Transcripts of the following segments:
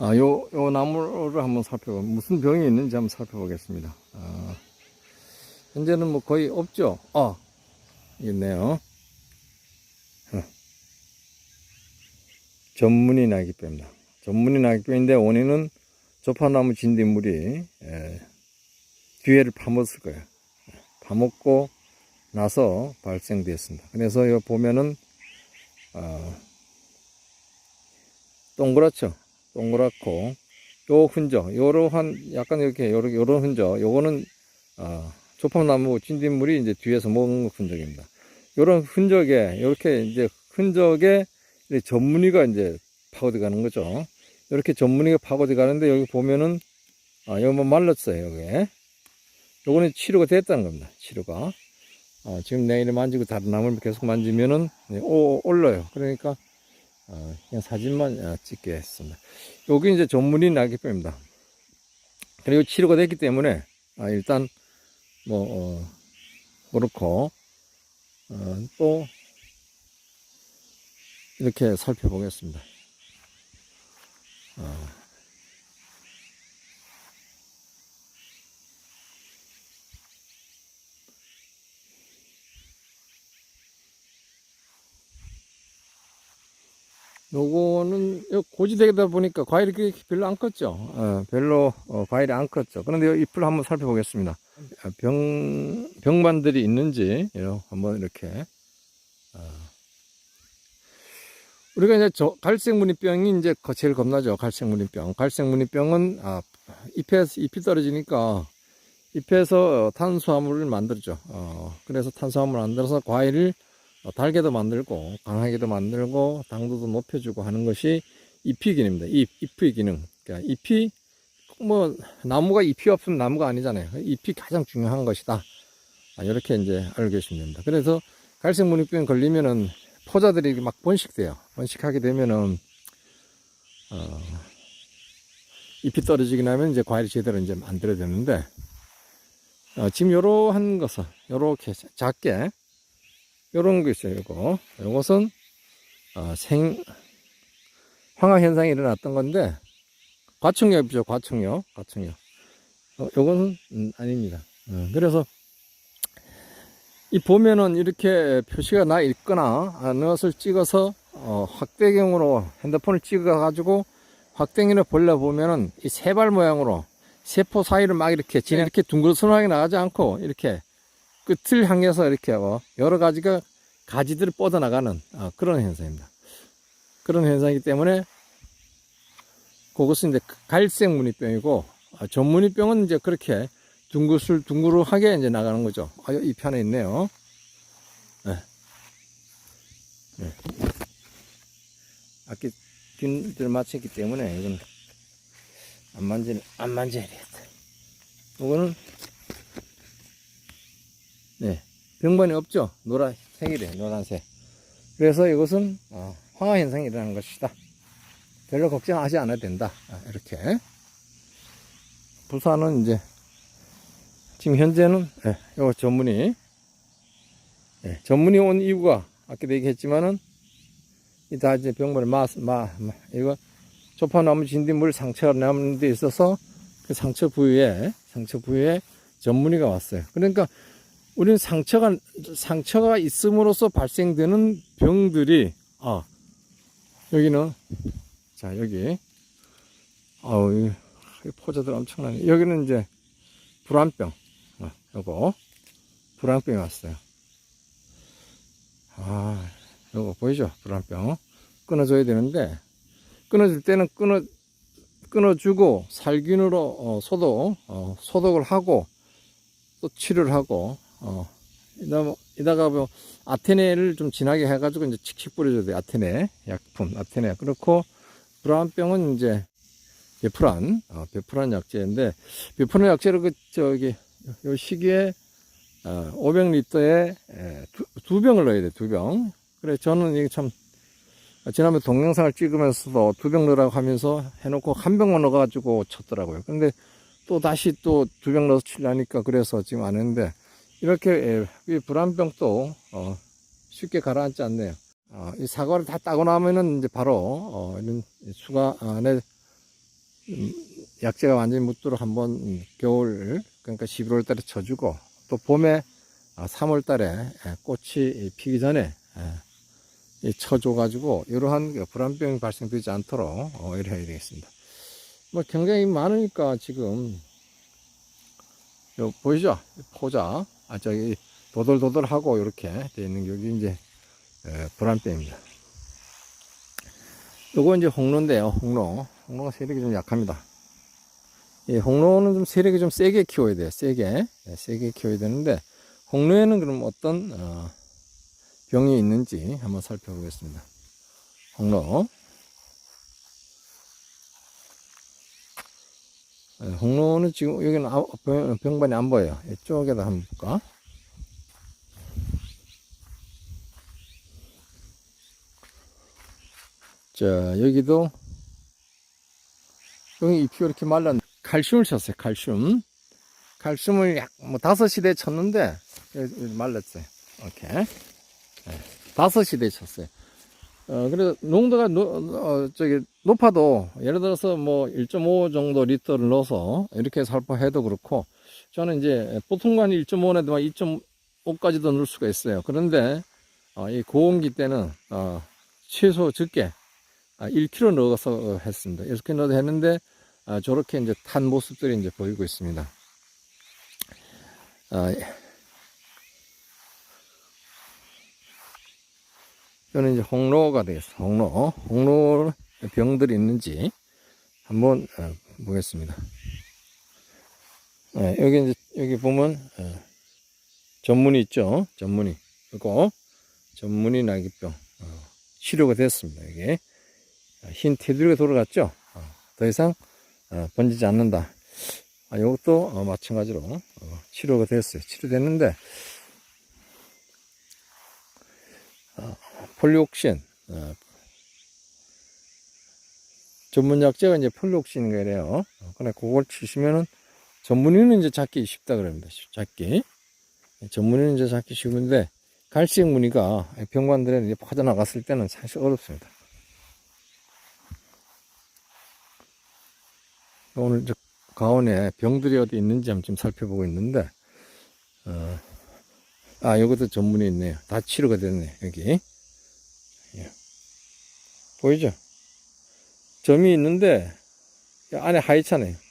아, 요, 요 나무를 한번 살펴보, 무슨 병이 있는지 한번 살펴보겠습니다. 아, 현재는 뭐 거의 없죠? 아, 있네요. 어. 전문이 나기뼈입니다. 전문이 나기뼈인데 원인은 조파나무 진딧물이 에, 뒤에를 파먹었을 거예요. 파먹고 나서 발생되었습니다. 그래서 여기 보면은 어, 동그랗죠. 동그랗고 요 흔적, 요러한 약간 이렇게 요런 요런 흔적, 요거는 어, 조팝나무 진딧물이 이제 뒤에서 먹은 흔적입니다. 요런 흔적에 이렇게 이제 흔적에 이제 전무늬가 이제 파고들어가는 거죠. 이렇게 전무늬가 파고들어가는데 여기 보면은 아, 뭐 말랐어요. 여기. 요거는 치료가 됐다는 겁니다. 치료가. 어, 지금 내일에 만지고 다른 나무를 계속 만지면은 네, 오, 올라요. 그러니까 어, 그냥 사진만 어, 찍게 했습니다. 여기 이제 전문인 낙엽뼈입니다. 그리고 치료가 됐기 때문에 아, 일단 뭐 어, 그렇고 어, 또 이렇게 살펴보겠습니다. 어, 요거는 요 고지되다 보니까 과일이 별로 안 컸죠. 어, 별로 어, 과일이 안 컸죠. 그런데 요 잎을 한번 살펴보겠습니다. 아, 병 병반들이 있는지 요 한번 이렇게 어. 우리가 이제 저 갈색 무늬병이 이제 거- 제일 겁나죠. 갈색 무늬병. 갈색 무늬병은 아, 잎에서 잎이 떨어지니까 잎에서 탄수화물을 만들죠. 어, 그래서 탄수화물을 만들어서 과일을 어, 달게도 만들고 강하게도 만들고 당도도 높여주고 하는 것이 잎의 기능입니다. 잎, 잎의 기능. 그러니까 잎이 뭐 나무가 잎이 없으면 나무가 아니잖아요. 잎이 가장 중요한 것이다. 아, 이렇게 이제 알고 계시면 됩니다. 그래서 갈색 무늬병 걸리면은 포자들이 막 번식돼요. 번식하게 되면은 어, 잎이 떨어지게 나면 이제 과일이 제대로 이제 만들어야 되는데 어, 지금 요러한 것은 요렇게 작게 요런 거 있어요, 요거. 요것은, 어, 생, 황화 현상이 일어났던 건데, 과충엽이죠, 과충엽. 과충엽. 어, 요거는, 음, 아닙니다. 어, 그래서, 이 보면은 이렇게 표시가 나 있거나, 아, 것을 찍어서, 어, 확대경으로 핸드폰을 찍어 가지고, 확대경으로 벌려 보면은 이 세발 모양으로 세포 사이를 막 이렇게 진행, 이렇게 둥글스름하게 나가지 않고, 이렇게 끝을 향해서 이렇게 어, 여러 가지가 가지들을 뻗어나가는 어, 그런 현상입니다. 그런 현상이기 때문에 그것은 이제 갈색 무늬병이고 어, 전무늬병은 이제 그렇게 둥글술 둥그르하게 이제 나가는 거죠. 아, 이 편에 있네요. 네. 네. 아까 균들 맞췄기 때문에 이건 안 만지 안 만져야 되겠다. 이거는 네. 병반이 없죠? 노란색이 래, 노란색. 그래서 이것은, 어, 황화 현상이 일어나는 것이다. 별로 걱정하지 않아도 된다. 아, 이렇게. 부산은 이제, 지금 현재는, 예, 요 전문이, 예, 전문이 온 이유가, 아까도 얘기했지만은, 이다 이제 병반을 마, 마, 마, 이거, 조파나무 진딧물 상처가 남는 데 있어서, 그 상처 부위에, 상처 부위에 전문이가 왔어요. 그러니까, 우리는 상처가 상처가 있음으로써 발생되는 병들이 아 여기는 자 여기. 아우 이 포자들 엄청나네. 여기는 이제 불안병. 어, 요거. 불안병이 왔어요. 아 요거 보이죠? 불안병. 끊어줘야 되는데 끊어질 때는 끊어 끊어주고 살균으로 어, 소독 어, 소독을 하고 또 치료를 하고 어, 이다, 이다가 뭐, 아테네를 좀 진하게 해가지고 이제 칙칙 뿌려줘야 돼. 아테네. 약품, 아테네. 그렇고, 브라운병은 이제, 베프란, 어, 베프란 약제인데, 베프란 약제를 그, 저기, 요 시기에, 어, 500리터에 두, 두 병을 넣어야 돼, 두 병. 그래, 저는 이게 참, 지난번에 동영상을 찍으면서도 두 병 넣으라고 하면서 해놓고 한 병만 넣어가지고 쳤더라고요. 근데 또 다시 또 두 병 넣어서 치려니까 그래서 지금 안 했는데, 이렇게 예, 이 불안병도 어, 쉽게 가라앉지 않네요. 어, 이 사과를 다 따고 나면은 이제 바로 어, 이런 수가 안에 음, 약재가 완전히 묻도록 한번 음, 겨울 그러니까 11월 달에 쳐주고 또 봄에 3월 달에 예, 꽃이 피기 전에 예, 이 쳐줘 가지고 이러한 그 불안병이 발생되지 않도록 어, 이래 해야 되겠습니다. 뭐 굉장히 많으니까 지금 요 보이죠? 포자 아 저기 도돌도돌하고 이렇게 돼 있는 게 여기 이제 에, 불안병입니다. 요거 이제 홍로인데요. 홍로 홍로가 세력이 좀 약합니다. 이 홍로는 좀 세력이 좀 세게 키워야 돼요. 세게 예, 세게 키워야 되는데 홍로에는 그럼 어떤 어, 병이 있는지 한번 살펴보겠습니다. 홍로 홍로는 지금 여기는 아- 병- 병반이 안 보여요. 이쪽에다 한번 볼까? 자, 여기도 여기 잎이 이렇게 말랐 칼슘을 쳤어요. 칼슘. 칼슘을 약, 뭐, 다섯 시대 쳤는데, 여기 여기 말랐어요. 네, 다섯 시대 쳤어요. 어, 그래서 농도가 노, 어, 저기, 높아도, 예를 들어서 뭐, 1.5 정도 리터를 넣어서, 이렇게 살포해도 그렇고, 저는 이제, 보통만 1.5에도 2.5까지도 넣을 수가 있어요. 그런데, 어, 이 고온기 때는, 어, 최소 적게, 아, 1kg 넣어서 했습니다. 이렇게 넣어도 했는데, 아, 저렇게 이제 탄 모습들이 이제 보이고 있습니다. 아, 이거는 이제 홍로가 되겠습니다. 홍로. 홍로 병들이 있는지 한번 어, 보겠습니다. 예, 여기 이제, 여기 보면, 어, 전문이 있죠. 전문이. 그리고 전문이 나기병. 어, 치료가 됐습니다. 이게. 흰 테두리가 돌아갔죠. 어, 더 이상 어, 번지지 않는다. 아, 이것도 어, 마찬가지로 어, 치료가 됐어요. 치료됐는데 어, 폴리옥신 어, 전문 약제가 이제 폴리옥신인가 이래요. 어, 근데 그걸 치시면은 전문의는 이제 찾기 쉽다 그럽니다. 찾기 전문의는 이제 찾기 쉬운데 갈색 무늬가 병관들에 이제 퍼져나갔을 때는 사실 어렵습니다. 오늘 저 가온에 병들이 어디 있는지 한번 좀 살펴보고 있는데, 어, 아, 이것도 전문이 있네요. 다 치료가 됐네, 여기. 예. 보이죠? 점이 있는데, 이 안에.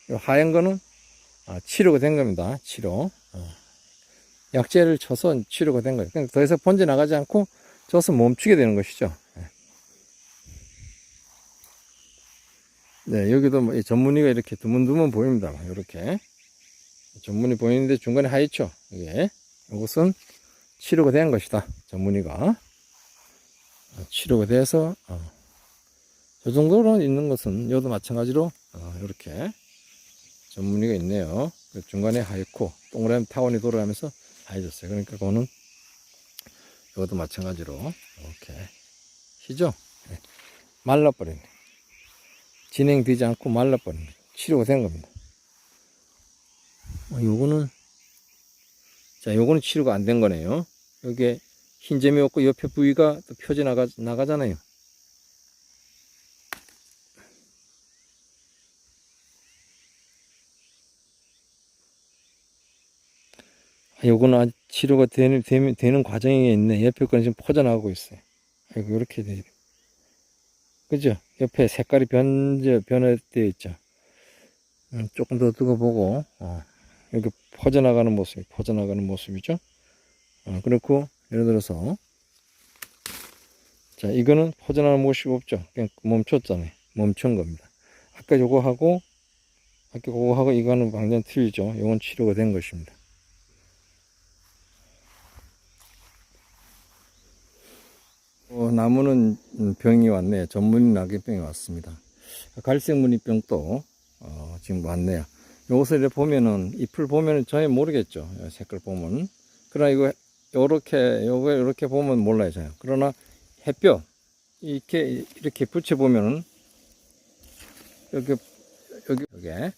이 하얀 거는, 아, 치료가 된 겁니다. 치료. 어. 약재를 쳐서 치료가 된 거예요. 그러니까 더 이상 번져 나가지 않고, 쳐서 멈추게 되는 것이죠. 예. 네, 여기도 뭐이 전문의가 이렇게 드문드문 보입니다. 이렇게. 전문이 보이는데 중간에 하얗죠? 이게. 이것은 치료가 된 것이다. 전문의가. 어, 치료가 돼서, 어, 저 정도로 있는 것은, 여도 마찬가지로, 어, 이렇게 전문의가 있네요. 그 중간에 하얗고, 동그라미 타원이 돌아가면서 하얘졌어요. 그러니까 그거는, 이것도 마찬가지로, 이렇게. 시죠? 네. 말라버리네. 진행되지 않고 말라버린. 치료가 된 겁니다. 어, 요거는, 자, 요거는 치료가 안 된 거네요. 여기에 흰 점이 없고 옆에 부위가 또 펴져 나가, 나가잖아요. 요거는 아직 치료가 되는, 되는, 되는 과정에 있네. 옆에 거는 지금 퍼져나가고 있어요. 아이고, 이렇게 돼. 그죠? 옆에 색깔이 변, 변화되어 있죠. 음, 조금 더 뜨거 보고, 어, 여기 퍼져나가는 모습이, 퍼져나가는 모습이죠. 어, 그렇고, 예를 들어서, 자, 이거는 퍼져나가는 모습이 없죠. 그냥 멈췄잖아요. 멈춘 겁니다. 아까 요거 하고, 아까 그거 하고 이거는 완전 틀리죠. 이건 치료가 된 것입니다. 어, 나무는 음, 병이 왔네요. 전문이 낙엽병이 왔습니다. 갈색 무늬병도 어, 지금 왔네요. 요것을 보면은 잎을 보면은 전혀 모르겠죠. 요 색깔 보면. 그러나 이거 요렇게 요거 이렇게 보면 몰라요. 전혀. 그러나 햇볕 이렇게 이렇게 붙여 보면은 여기 여기 여기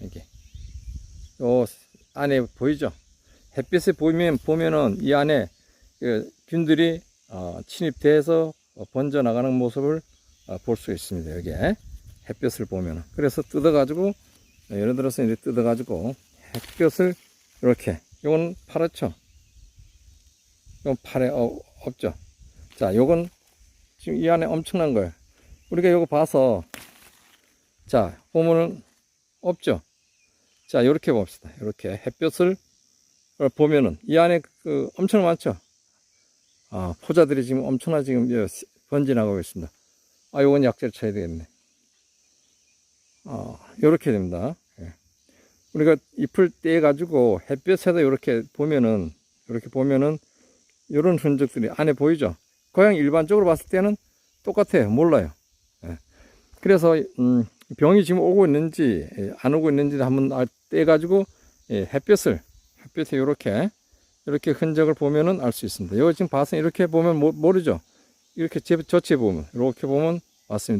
이렇게 요 안에 보이죠? 햇빛에 보면 보면은 이 안에 그 균들이 어, 침입돼서 어, 번져 나가는 모습을 어, 볼수 있습니다. 여기에 햇볕을 보면은. 그래서 뜯어가지고, 예를 들어서 이렇게 뜯어가지고, 햇볕을 이렇게, 요건 파랗죠? 요건 파래, 어, 없죠? 자, 요건 지금 이 안에 엄청난 거예요. 우리가 요거 봐서, 자, 보면은 없죠? 자, 요렇게 봅시다. 요렇게 햇볕을 보면은 이 안에 그 엄청 많죠? 아, 포자들이 지금 엄청나 지금 예, 번진하고 있습니다. 아, 요건 약재를 쳐야 되겠네. 아, 요렇게 됩니다. 예. 우리가 잎을 떼가지고 햇볕에다 요렇게 보면은, 요렇게 보면은, 요런 흔적들이 안에 보이죠? 그냥 일반적으로 봤을 때는 똑같아요. 몰라요. 예. 그래서, 음, 병이 지금 오고 있는지, 예, 안 오고 있는지 한번 알- 떼가지고, 예, 햇볕을, 햇볕에 요렇게, 이렇게 흔적을 보면은 알 수 있습니다. 이거 지금 봐서 이렇게 보면 모- 모르죠? 이렇게 제- 저체 보면, 이렇게 보면 맞습니다.